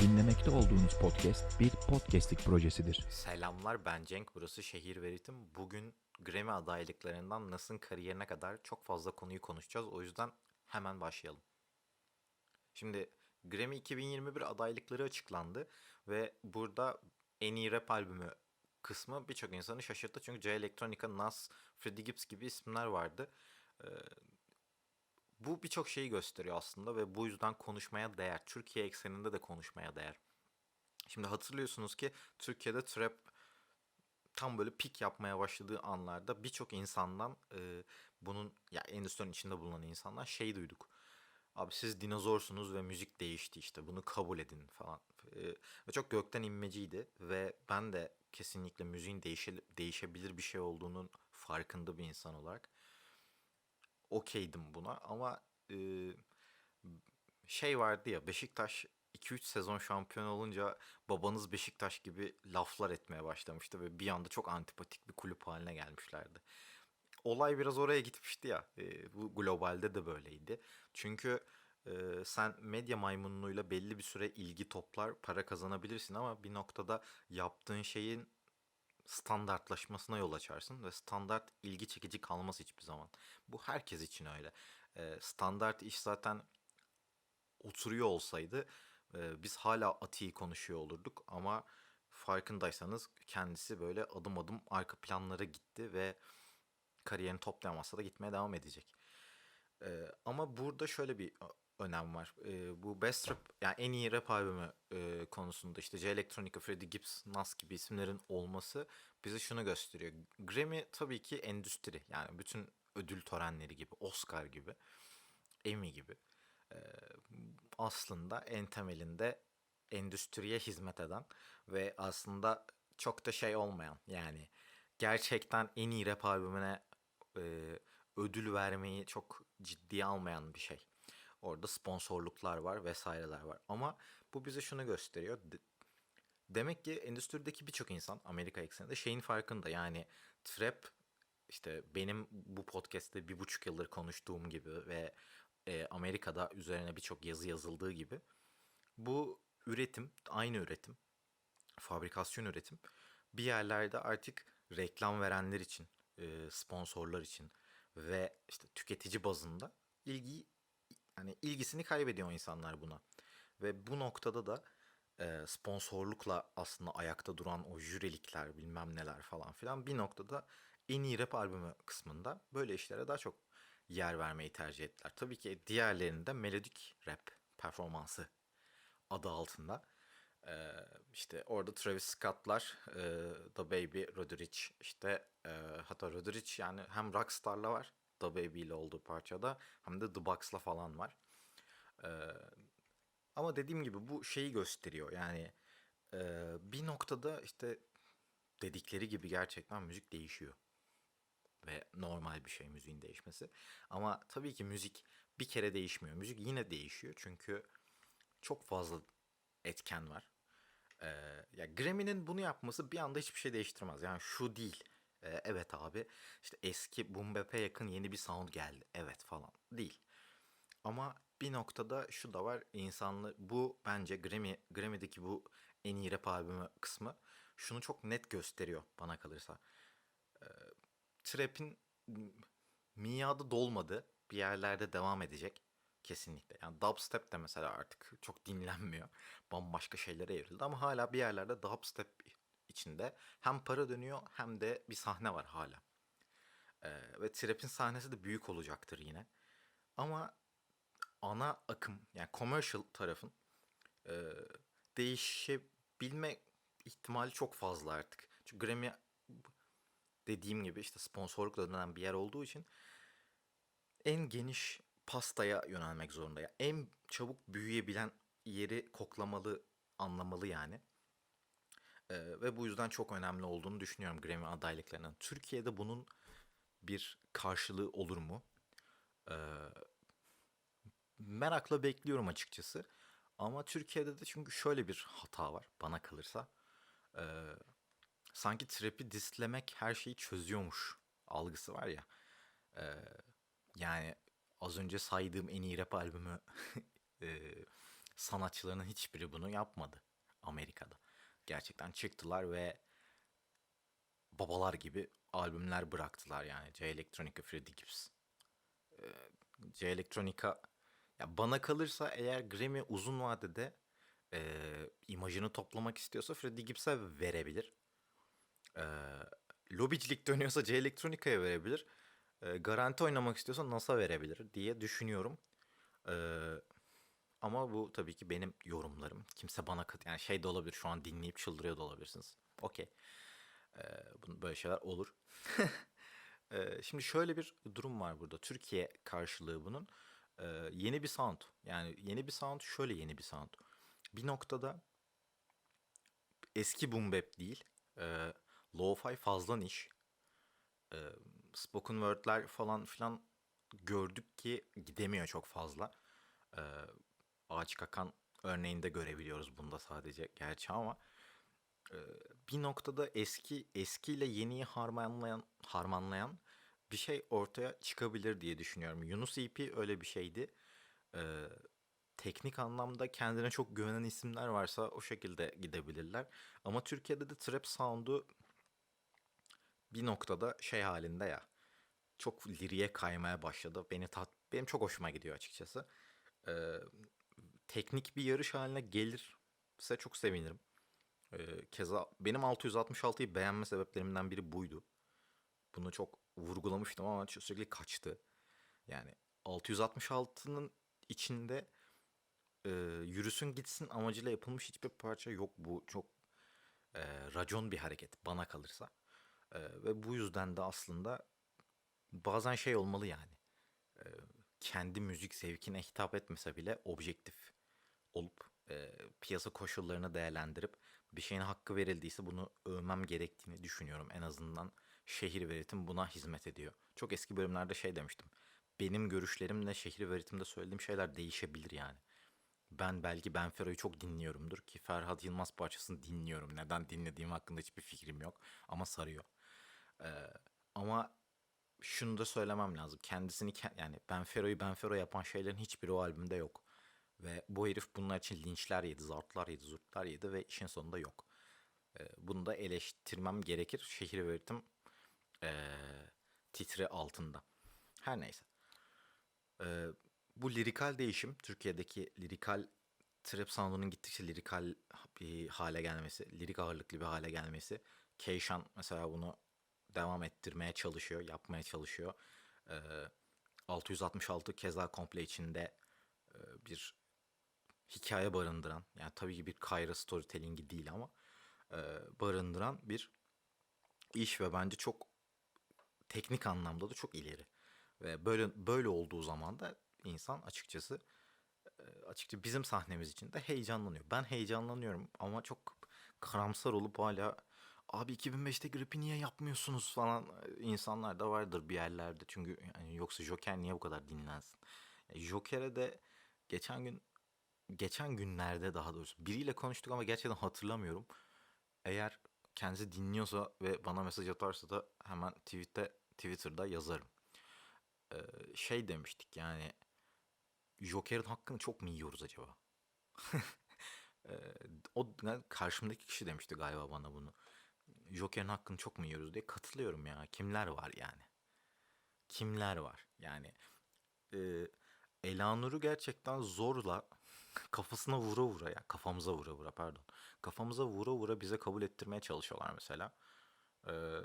Dinlemekte olduğunuz podcast bir podcastlik projesidir. Selamlar ben Cenk burası Şehir Veritim. Bugün Grammy adaylıklarından Nas'ın kariyerine kadar çok fazla konuyu konuşacağız. O yüzden hemen başlayalım. Şimdi Grammy 2021 adaylıkları açıklandı ve burada en iyi rap albümü kısmı birçok insanı şaşırttı. Çünkü J Electronica, Nas, Freddie Gibbs gibi isimler vardı. Bu birçok şeyi gösteriyor aslında ve bu yüzden konuşmaya değer. Türkiye ekseninde de konuşmaya değer. Şimdi hatırlıyorsunuz ki Türkiye'de trap tam böyle pik yapmaya başladığı anlarda birçok insandan e, bunun ya endüstrinin içinde bulunan insanlar şey duyduk. Abi siz dinozorsunuz ve müzik değişti işte bunu kabul edin falan. E, ve çok gökten inmeciydi ve ben de kesinlikle müziğin değişe, değişebilir bir şey olduğunun farkında bir insan olarak okeydim buna ama e, şey vardı ya Beşiktaş 2-3 sezon şampiyon olunca babanız Beşiktaş gibi laflar etmeye başlamıştı ve bir anda çok antipatik bir kulüp haline gelmişlerdi. Olay biraz oraya gitmişti ya. e, bu globalde de böyleydi. Çünkü e, sen medya maymunluğuyla belli bir süre ilgi toplar, para kazanabilirsin ama bir noktada yaptığın şeyin standartlaşmasına yol açarsın ve standart ilgi çekici kalmaz hiçbir zaman. Bu herkes için öyle. E, standart iş zaten oturuyor olsaydı e, biz hala Ati'yi konuşuyor olurduk ama farkındaysanız kendisi böyle adım adım arka planlara gitti ve kariyerini toplayamazsa da gitmeye devam edecek. E, ama burada şöyle bir önem var. E, bu Best Rap yani en iyi rap albümü e, konusunda işte J Electronica, Freddie Gibbs, Nas gibi isimlerin olması bize şunu gösteriyor. Grammy tabii ki endüstri yani bütün ödül törenleri gibi, Oscar gibi, Emmy gibi e, aslında en temelinde endüstriye hizmet eden ve aslında çok da şey olmayan yani gerçekten en iyi rap albümüne e, ödül vermeyi çok ciddiye almayan bir şey. Orada sponsorluklar var vesaireler var. Ama bu bize şunu gösteriyor. De- demek ki endüstrideki birçok insan Amerika ekseninde şeyin farkında. Yani trap işte benim bu podcast'te bir buçuk yıldır konuştuğum gibi ve e, Amerika'da üzerine birçok yazı yazıldığı gibi bu üretim, aynı üretim, fabrikasyon üretim bir yerlerde artık reklam verenler için, e, sponsorlar için ve işte tüketici bazında ilgi yani ilgisini kaybediyor insanlar buna. Ve bu noktada da e, sponsorlukla aslında ayakta duran o jürilikler bilmem neler falan filan bir noktada en iyi rap albümü kısmında böyle işlere daha çok yer vermeyi tercih ettiler. Tabii ki diğerlerinde melodik rap performansı adı altında. Ee, işte orada Travis Scott'lar, e, The Baby, Rodrich işte e, hatta Rodrich yani hem Rockstar'la var Baby ile olduğu parçada hem de The Box'la falan var. Ee, ama dediğim gibi bu şeyi gösteriyor yani e, bir noktada işte dedikleri gibi gerçekten müzik değişiyor ve normal bir şey müziğin değişmesi. Ama tabii ki müzik bir kere değişmiyor. Müzik yine değişiyor çünkü çok fazla etken var. Ee, ya Grammy'nin bunu yapması bir anda hiçbir şey değiştirmez. Yani şu değil. Ee, evet abi işte eski boom bap'e yakın yeni bir sound geldi. Evet falan. Değil. Ama bir noktada şu da var. insanlı bu bence Grammy Grammy'deki bu en iyi rap albümü kısmı şunu çok net gösteriyor bana kalırsa trap'in miadı dolmadı. Bir yerlerde devam edecek. Kesinlikle. Yani dubstep de mesela artık çok dinlenmiyor. Bambaşka şeylere evrildi ama hala bir yerlerde dubstep içinde hem para dönüyor hem de bir sahne var hala. Ee, ve trap'in sahnesi de büyük olacaktır yine. Ama ana akım yani commercial tarafın e, değişebilme ihtimali çok fazla artık. Çünkü Grammy dediğim gibi işte sponsorlukla dönen bir yer olduğu için en geniş pastaya yönelmek zorunda. Yani en çabuk büyüyebilen yeri koklamalı, anlamalı yani. Ee, ve bu yüzden çok önemli olduğunu düşünüyorum Grammy adaylıklarının. Türkiye'de bunun bir karşılığı olur mu? Ee, merakla bekliyorum açıkçası. Ama Türkiye'de de çünkü şöyle bir hata var bana kalırsa. Ee, sanki trap'i dislemek her şeyi çözüyormuş algısı var ya. Ee, yani az önce saydığım en iyi rap albümü e, sanatçılarının hiçbiri bunu yapmadı Amerika'da. Gerçekten çıktılar ve babalar gibi albümler bıraktılar yani. C Electronica, Freddie Gibbs. Ee, C Electronica ya bana kalırsa eğer Grammy uzun vadede e, imajını toplamak istiyorsa Freddie Gibbs'e verebilir. E, lobicilik dönüyorsa C Electronica'ya verebilir. E, garanti oynamak istiyorsa NASA verebilir diye düşünüyorum. E, ama bu tabii ki benim yorumlarım. Kimse bana kat yani şey de olabilir şu an dinleyip çıldırıyor da olabilirsiniz. Okey. E, bunun böyle şeyler olur. E, şimdi şöyle bir durum var burada. Türkiye karşılığı bunun. E, yeni bir sound. Yani yeni bir sound şöyle yeni bir sound. Bir noktada eski boom bap değil. E, lo-fi fazla niş. E, spoken word'ler falan filan gördük ki gidemiyor çok fazla. E, Ağaç Kakan örneğinde görebiliyoruz bunda sadece gerçi ama bir noktada eski eskiyle yeniyi harmanlayan harmanlayan bir şey ortaya çıkabilir diye düşünüyorum. Yunus EP öyle bir şeydi. E, teknik anlamda kendine çok güvenen isimler varsa o şekilde gidebilirler. Ama Türkiye'de de trap sound'u bir noktada şey halinde ya çok liriye kaymaya başladı. Beni tat benim çok hoşuma gidiyor açıkçası. Ee, teknik bir yarış haline gelirse çok sevinirim. Ee, keza benim 666'yı beğenme sebeplerimden biri buydu. Bunu çok vurgulamıştım ama sürekli kaçtı. Yani 666'nın içinde e, yürüsün gitsin amacıyla yapılmış hiçbir parça yok. Bu çok e, racon bir hareket bana kalırsa. E, ve bu yüzden de aslında bazen şey olmalı yani. E, kendi müzik zevkine hitap etmese bile objektif olup e, piyasa koşullarını değerlendirip bir şeyin hakkı verildiyse bunu övmem gerektiğini düşünüyorum. En azından şehir ve ritim buna hizmet ediyor. Çok eski bölümlerde şey demiştim. Benim görüşlerimle şehir ve ritimde söylediğim şeyler değişebilir yani. Ben belki Ben Fero'yu çok dinliyorumdur ki Ferhat Yılmaz parçasını dinliyorum. Neden dinlediğim hakkında hiçbir fikrim yok ama sarıyor. Ee, ama şunu da söylemem lazım. Kendisini yani Ben Fero'yu Ben Fero yapan şeylerin hiçbiri o albümde yok. Ve bu herif bunlar için linçler yedi, zartlar yedi, zurtlar yedi ve işin sonunda yok. Ee, bunu da eleştirmem gerekir. Şehir ve ritim ee, titre altında. Her neyse. Ee, bu lirikal değişim, Türkiye'deki lirikal trap sound'unun gittikçe lirikal bir hale gelmesi, lirik ağırlıklı bir hale gelmesi. Keyshan mesela bunu devam ettirmeye çalışıyor, yapmaya çalışıyor. Ee, 666 keza komple içinde e, bir hikaye barındıran, yani tabii ki bir Kayra storytelling'i değil ama e, barındıran bir iş ve bence çok teknik anlamda da çok ileri. Ve böyle böyle olduğu zaman da insan açıkçası açıkçası bizim sahnemiz için de heyecanlanıyor. Ben heyecanlanıyorum ama çok karamsar olup hala abi 2005'te gripi niye yapmıyorsunuz falan insanlar da vardır bir yerlerde. Çünkü yani yoksa Joker niye bu kadar dinlensin? Joker'e de geçen gün geçen günlerde daha doğrusu biriyle konuştuk ama gerçekten hatırlamıyorum. Eğer kendisi dinliyorsa ve bana mesaj atarsa da hemen tweette Twitter'da yazarım. Ee, şey demiştik yani Joker'in hakkını çok mu yiyoruz acaba? ee, o karşımdaki kişi demişti galiba bana bunu. Joker'in hakkını çok mu yiyoruz diye katılıyorum ya. Kimler var yani? Kimler var? Yani e, Elanur'u gerçekten zorla kafasına vura vura ya kafamıza vura vura pardon. Kafamıza vura vura bize kabul ettirmeye çalışıyorlar mesela. Ee,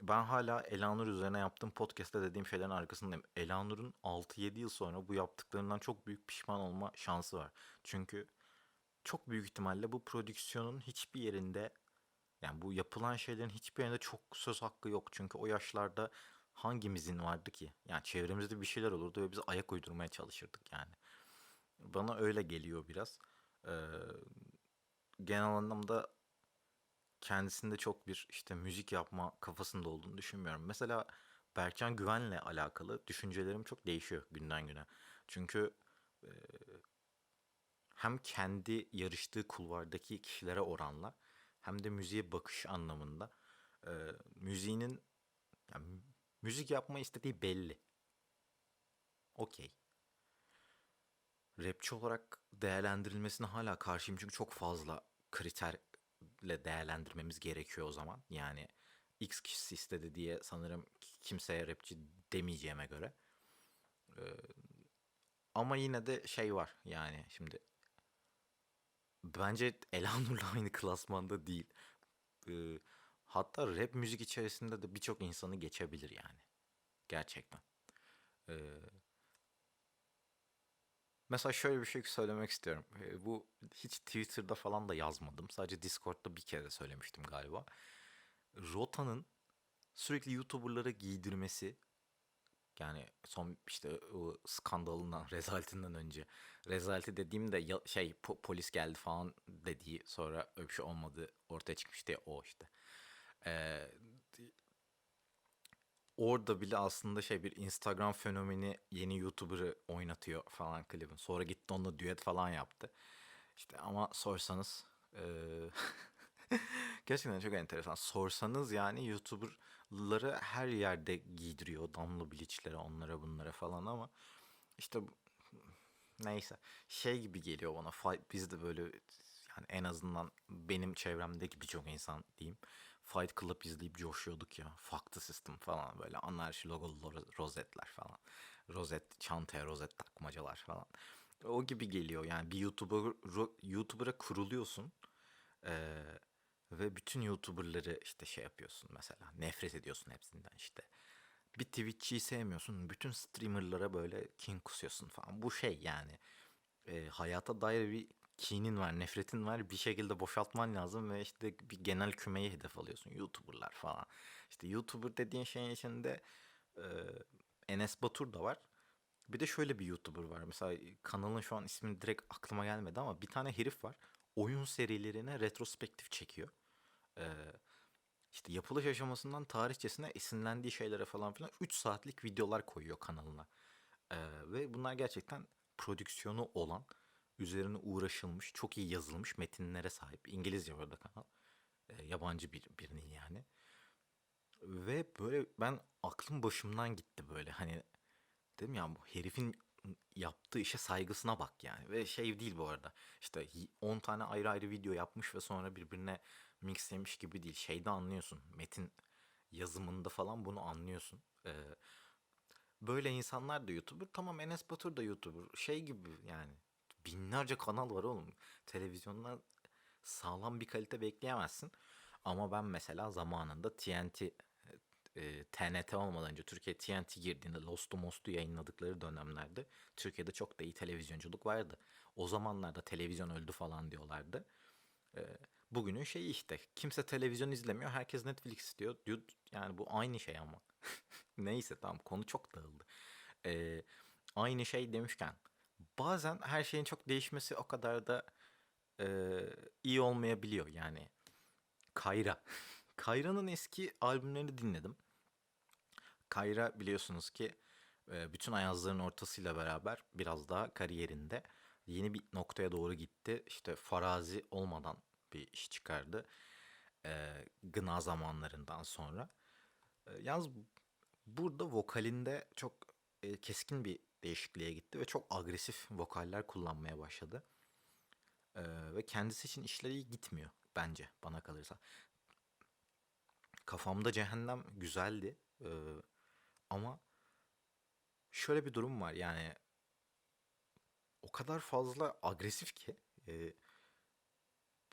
ben hala Elanur üzerine yaptığım podcast'te dediğim şeylerin arkasındayım. Elanur'un 6-7 yıl sonra bu yaptıklarından çok büyük pişman olma şansı var. Çünkü çok büyük ihtimalle bu prodüksiyonun hiçbir yerinde yani bu yapılan şeylerin hiçbir yerinde çok söz hakkı yok. Çünkü o yaşlarda hangimizin vardı ki? Yani çevremizde bir şeyler olurdu ve biz ayak uydurmaya çalışırdık yani. Bana öyle geliyor biraz. Ee, genel anlamda kendisinde çok bir işte müzik yapma kafasında olduğunu düşünmüyorum. Mesela Berkcan Güven'le alakalı düşüncelerim çok değişiyor günden güne. Çünkü e, hem kendi yarıştığı kulvardaki kişilere oranla hem de müziğe bakış anlamında e, müziğinin yani müzik yapma istediği belli. Okey. Rapçi olarak değerlendirilmesine hala karşıyım çünkü çok fazla kriterle değerlendirmemiz gerekiyor o zaman. Yani X kişisi istedi diye sanırım kimseye rapçi demeyeceğime göre. Ee, ama yine de şey var yani şimdi bence Elanur'la aynı klasmanda değil. Ee, hatta rap müzik içerisinde de birçok insanı geçebilir yani. Gerçekten. Ee, mesela şöyle bir şey söylemek istiyorum. Bu hiç Twitter'da falan da yazmadım. Sadece Discord'da bir kere söylemiştim galiba. Rota'nın sürekli YouTuber'lara giydirmesi yani son işte o skandalından, rezaletinden önce. Rezaleti dediğimde ya- şey po- polis geldi falan dediği sonra öyle bir şey olmadı ortaya çıkmıştı ya o işte. Ee, orada bile aslında şey bir Instagram fenomeni yeni YouTuber'ı oynatıyor falan klibin. Sonra gitti onunla düet falan yaptı. İşte ama sorsanız eee, gerçekten çok enteresan. Sorsanız yani YouTuber'ları her yerde giydiriyor. Damla Bleach'lere onlara bunlara falan ama işte neyse şey gibi geliyor bana. Biz de böyle yani en azından benim çevremdeki birçok insan diyeyim. Fight Club izleyip coşuyorduk ya. Fuck the system falan böyle anarşi logolu ro- rozetler falan. Rozet, çantaya rozet takmacalar falan. O gibi geliyor yani bir YouTuber, YouTuber'a kuruluyorsun. Ee, ve bütün YouTuber'ları işte şey yapıyorsun mesela. Nefret ediyorsun hepsinden işte. Bir Twitch'çiyi sevmiyorsun. Bütün streamer'lara böyle kin kusuyorsun falan. Bu şey yani. e, hayata dair bir kinin var, nefretin var. Bir şekilde boşaltman lazım ve işte bir genel kümeyi hedef alıyorsun. YouTuber'lar falan. İşte YouTuber dediğin şeyin içinde e, Enes Batur da var. Bir de şöyle bir YouTuber var. Mesela kanalın şu an ismi direkt aklıma gelmedi ama bir tane herif var. Oyun serilerine retrospektif çekiyor. Ee, işte yapılış aşamasından tarihçesine esinlendiği şeylere falan filan 3 saatlik videolar koyuyor kanalına. Ee, ve bunlar gerçekten prodüksiyonu olan, üzerine uğraşılmış, çok iyi yazılmış metinlere sahip. İngilizce bu arada kanal. Ee, yabancı bir, birinin yani. Ve böyle ben aklım başımdan gitti böyle hani dedim ya bu herifin yaptığı işe saygısına bak yani. Ve şey değil bu arada işte 10 tane ayrı ayrı video yapmış ve sonra birbirine mixlemiş gibi değil. Şeyde anlıyorsun metin yazımında falan bunu anlıyorsun. Ee, böyle insanlar da YouTuber. Tamam Enes Batur da YouTuber. Şey gibi yani binlerce kanal var oğlum. Televizyondan sağlam bir kalite bekleyemezsin. Ama ben mesela zamanında TNT e, TNT olmadan önce Türkiye TNT girdiğinde Lost'u Most'u yayınladıkları dönemlerde Türkiye'de çok da iyi televizyonculuk vardı. O zamanlarda televizyon öldü falan diyorlardı. E, bugünün şeyi işte kimse televizyon izlemiyor herkes Netflix istiyor. Yani bu aynı şey ama. Neyse tamam konu çok dağıldı. E, aynı şey demişken bazen her şeyin çok değişmesi o kadar da e, iyi olmayabiliyor yani. Kayra. Kayra'nın eski albümlerini dinledim. Kayra biliyorsunuz ki bütün Ayazların ortasıyla beraber biraz daha kariyerinde yeni bir noktaya doğru gitti. İşte farazi olmadan bir iş çıkardı. E, gına zamanlarından sonra. E, yalnız burada vokalinde çok e, keskin bir değişikliğe gitti ve çok agresif vokaller kullanmaya başladı. E, ve kendisi için işleri iyi gitmiyor bence bana kalırsa. Kafamda Cehennem güzeldi. E, ama şöyle bir durum var yani o kadar fazla agresif ki e,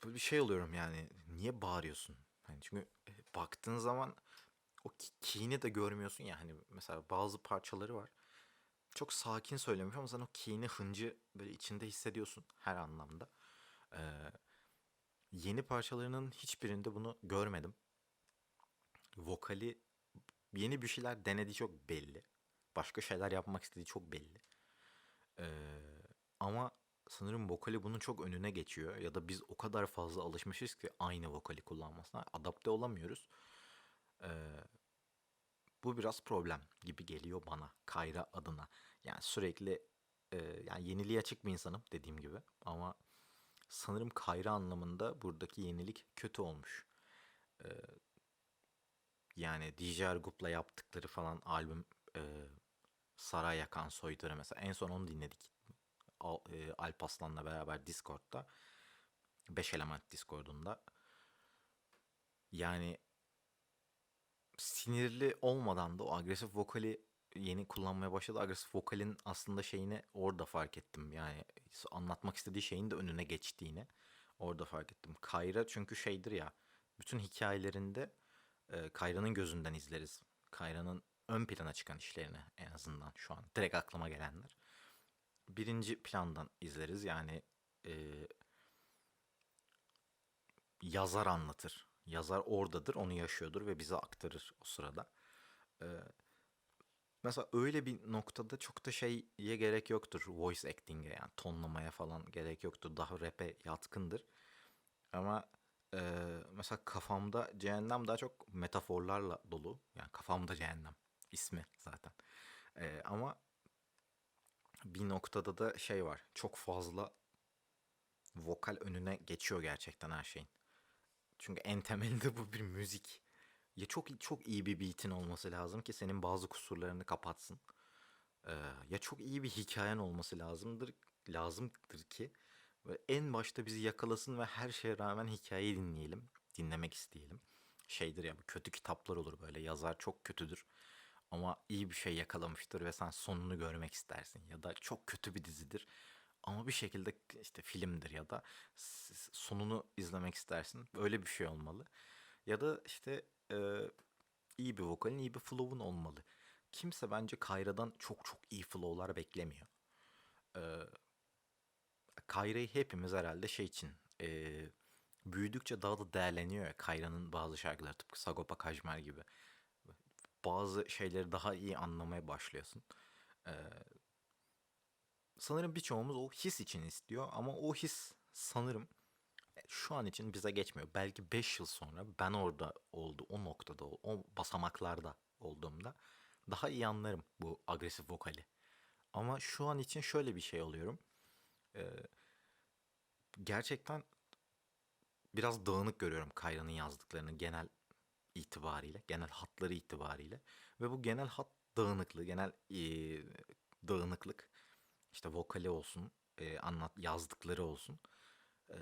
böyle bir şey oluyorum yani niye bağırıyorsun? Hani çünkü baktığın zaman o ki- kini de görmüyorsun ya hani mesela bazı parçaları var. Çok sakin söylemiş ama sen o kini hıncı böyle içinde hissediyorsun her anlamda. Ee, yeni parçalarının hiçbirinde bunu görmedim. Vokali yeni bir şeyler denediği çok belli. Başka şeyler yapmak istediği çok belli. Ee, ama sanırım vokali bunun çok önüne geçiyor. Ya da biz o kadar fazla alışmışız ki aynı vokali kullanmasına adapte olamıyoruz. Bu biraz problem gibi geliyor bana Kayra adına. Yani sürekli e, yani yeniliğe açık bir insanım dediğim gibi ama sanırım Kayra anlamında buradaki yenilik kötü olmuş. Ee, yani DJ Ergup'la yaptıkları falan albüm e, Saray Yakan Soytarı mesela en son onu dinledik. Al- e, Alp Aslan'la beraber Discord'da. 5 element Discord'unda. Yani sinirli olmadan da o agresif vokali yeni kullanmaya başladı. Agresif vokalin aslında şeyini orada fark ettim. Yani anlatmak istediği şeyin de önüne geçtiğini orada fark ettim. Kayra çünkü şeydir ya bütün hikayelerinde e, Kayra'nın gözünden izleriz. Kayra'nın ön plana çıkan işlerini en azından şu an direkt aklıma gelenler. Birinci plandan izleriz yani e, yazar anlatır. Yazar oradadır, onu yaşıyordur ve bize aktarır o sırada. Ee, mesela öyle bir noktada çok da şeye gerek yoktur. Voice acting'e yani tonlamaya falan gerek yoktur. Daha rap'e yatkındır. Ama e, mesela kafamda cehennem daha çok metaforlarla dolu. Yani kafamda cehennem ismi zaten. E, ama bir noktada da şey var. Çok fazla vokal önüne geçiyor gerçekten her şeyin. Çünkü en temelinde bu bir müzik. Ya çok çok iyi bir beat'in olması lazım ki senin bazı kusurlarını kapatsın. Ee, ya çok iyi bir hikayen olması lazımdır lazımdır ki ve en başta bizi yakalasın ve her şeye rağmen hikayeyi dinleyelim, dinlemek isteyelim. Şeydir ya bu kötü kitaplar olur böyle yazar çok kötüdür ama iyi bir şey yakalamıştır ve sen sonunu görmek istersin ya da çok kötü bir dizidir ama bir şekilde işte filmdir ya da sonunu izlemek istersin. Böyle bir şey olmalı. Ya da işte e, iyi bir vokalin, iyi bir flow'un olmalı. Kimse bence Kayra'dan çok çok iyi flow'lar beklemiyor. E, Kayra'yı hepimiz herhalde şey için e, büyüdükçe daha da değerleniyor ya Kayra'nın bazı şarkıları tıpkı Sagopa Kajmer gibi. Bazı şeyleri daha iyi anlamaya başlıyorsun. E, sanırım birçoğumuz o his için istiyor ama o his sanırım e, şu an için bize geçmiyor. Belki 5 yıl sonra ben orada oldu, o noktada, o basamaklarda olduğumda daha iyi anlarım bu agresif vokali. Ama şu an için şöyle bir şey oluyorum. Ee, gerçekten biraz dağınık görüyorum Kayra'nın yazdıklarını genel itibariyle, genel hatları itibariyle. Ve bu genel hat dağınıklığı, genel e, dağınıklık işte vokali olsun, e, anlat yazdıkları olsun. e,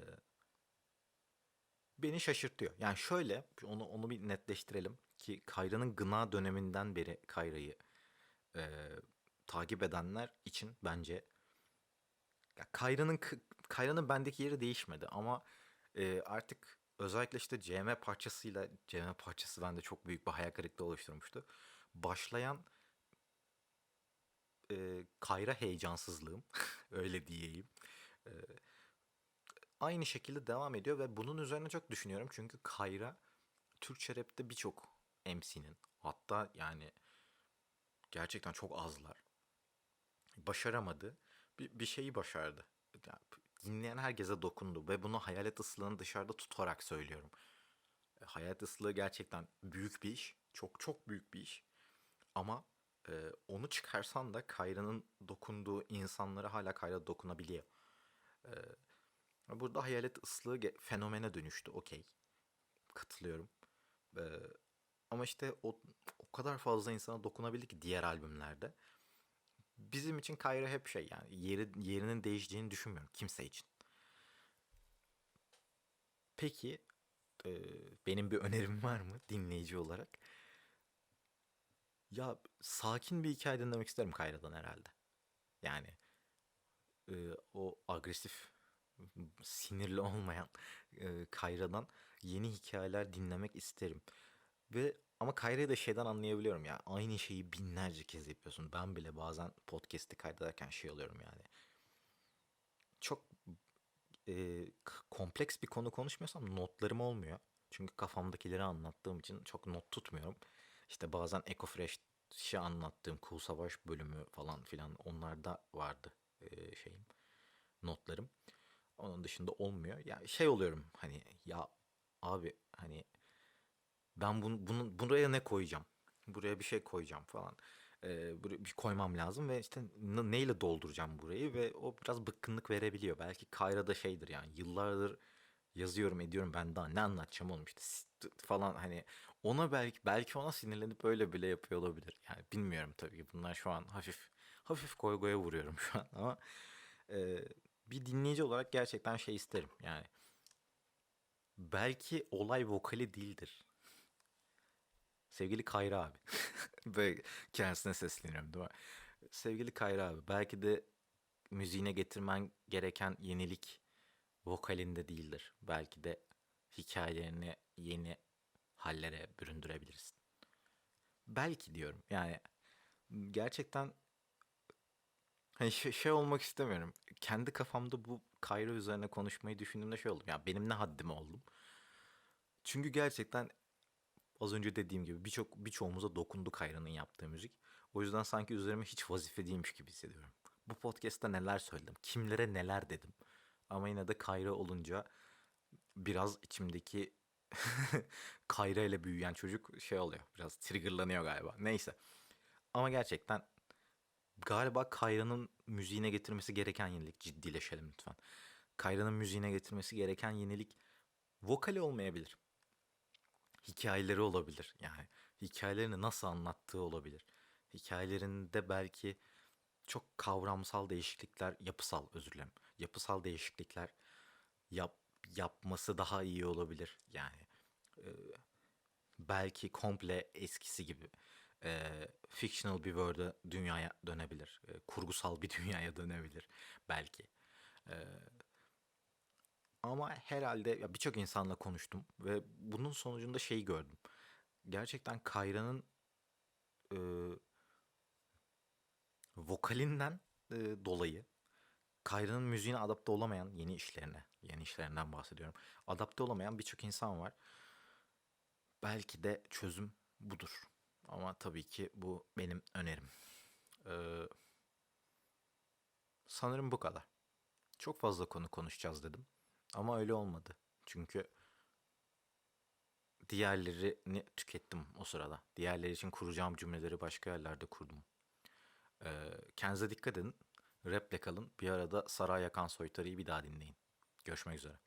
beni şaşırtıyor. Yani şöyle onu onu bir netleştirelim ki Kayra'nın gına döneminden beri Kayra'yı e, takip edenler için bence ya Kayra'nın Kayra'nın bendeki yeri değişmedi ama e, artık özellikle işte CM parçasıyla CM parçası bende çok büyük bir hayal kırıklığı oluşturmuştu. Başlayan e, Kayra heyecansızlığım öyle diyeyim. E, aynı şekilde devam ediyor ve bunun üzerine çok düşünüyorum. Çünkü Kayra Türkçe rapte birçok MC'nin hatta yani gerçekten çok azlar başaramadı. Bir, bir şeyi başardı. Yani dinleyen herkese dokundu ve bunu hayalet ıslığını dışarıda tutarak söylüyorum. E, Hayalet ıslığı gerçekten büyük bir iş. Çok çok büyük bir iş. Ama e, onu çıkarsan da Kayra'nın dokunduğu insanlara hala Kayra dokunabiliyor. E, burada hayalet ıslığı fenomene dönüştü. Okey. Katılıyorum. E, ama işte o, o kadar fazla insana dokunabildi ki diğer albümlerde. Bizim için Kayra hep şey yani yeri, yerinin değişeceğini düşünmüyorum kimse için. Peki e, benim bir önerim var mı dinleyici olarak? Ya sakin bir hikaye dinlemek isterim Kayra'dan herhalde. Yani e, o agresif, sinirli olmayan e, Kayra'dan yeni hikayeler dinlemek isterim. Ve ama Kayra'yı da şeyden anlayabiliyorum ya. Aynı şeyi binlerce kez yapıyorsun. Ben bile bazen podcast'i kaydederken şey oluyorum yani. Çok e, kompleks bir konu konuşmuyorsam notlarım olmuyor. Çünkü kafamdakileri anlattığım için çok not tutmuyorum. İşte bazen Ecofresh'i anlattığım Cool Savaş bölümü falan filan onlarda vardı şeyim notlarım. Onun dışında olmuyor. Ya şey oluyorum hani ya abi hani ben bunu, bunu buraya ne koyacağım? Buraya bir şey koyacağım falan. Ee, bir koymam lazım ve işte neyle dolduracağım burayı ve o biraz bıkkınlık verebiliyor. Belki Kayra'da şeydir yani yıllardır yazıyorum ediyorum ben daha ne anlatacağım oğlum işte falan hani ona belki belki ona sinirlenip öyle bile yapıyor olabilir. Yani bilmiyorum tabii ki bunlar şu an hafif hafif koy koya vuruyorum şu an ama Ee, bir dinleyici olarak gerçekten şey isterim. Yani belki olay vokali değildir. Sevgili Kayra abi. Böyle kendisine sesleniyorum değil mi? Sevgili Kayra abi belki de müziğine getirmen gereken yenilik vokalinde değildir. Belki de hikayelerini yeni hallere büründürebilirsin. Belki diyorum. Yani gerçekten hani şey, şey olmak istemiyorum. Kendi kafamda bu Kayra üzerine konuşmayı düşündüğümde şey oldum. Ya benim ne haddim oldum. Çünkü gerçekten az önce dediğim gibi birçok birçoğumuza dokundu Kayra'nın yaptığı müzik. O yüzden sanki üzerime hiç vazife değilmiş gibi hissediyorum. Bu podcast'ta neler söyledim, kimlere neler dedim. Ama yine de Kayra olunca biraz içimdeki Kayra ile büyüyen çocuk şey oluyor. Biraz triggerlanıyor galiba. Neyse. Ama gerçekten galiba Kayra'nın müziğine getirmesi gereken yenilik ciddileşelim lütfen. Kayra'nın müziğine getirmesi gereken yenilik vokali olmayabilir. Hikayeleri olabilir. Yani hikayelerini nasıl anlattığı olabilir. Hikayelerinde belki çok kavramsal değişiklikler, yapısal özür dilerim. Yapısal değişiklikler yap, yapması daha iyi olabilir. Yani e, belki komple eskisi gibi e, fictional bir world'a dünyaya dönebilir. E, kurgusal bir dünyaya dönebilir belki. E, ama herhalde birçok insanla konuştum ve bunun sonucunda şeyi gördüm. Gerçekten Kayra'nın e, vokalinden e, dolayı Kayra'nın müziğine adapte olamayan yeni işlerine, yeni işlerinden bahsediyorum. Adapte olamayan birçok insan var. Belki de çözüm budur. Ama tabii ki bu benim önerim. Ee, sanırım bu kadar. Çok fazla konu konuşacağız dedim. Ama öyle olmadı. Çünkü diğerlerini tükettim o sırada. Diğerleri için kuracağım cümleleri başka yerlerde kurdum. Ee, kendinize dikkat edin. Raple kalın. Bir arada Saray Yakan Soytarı'yı bir daha dinleyin. Görüşmek üzere.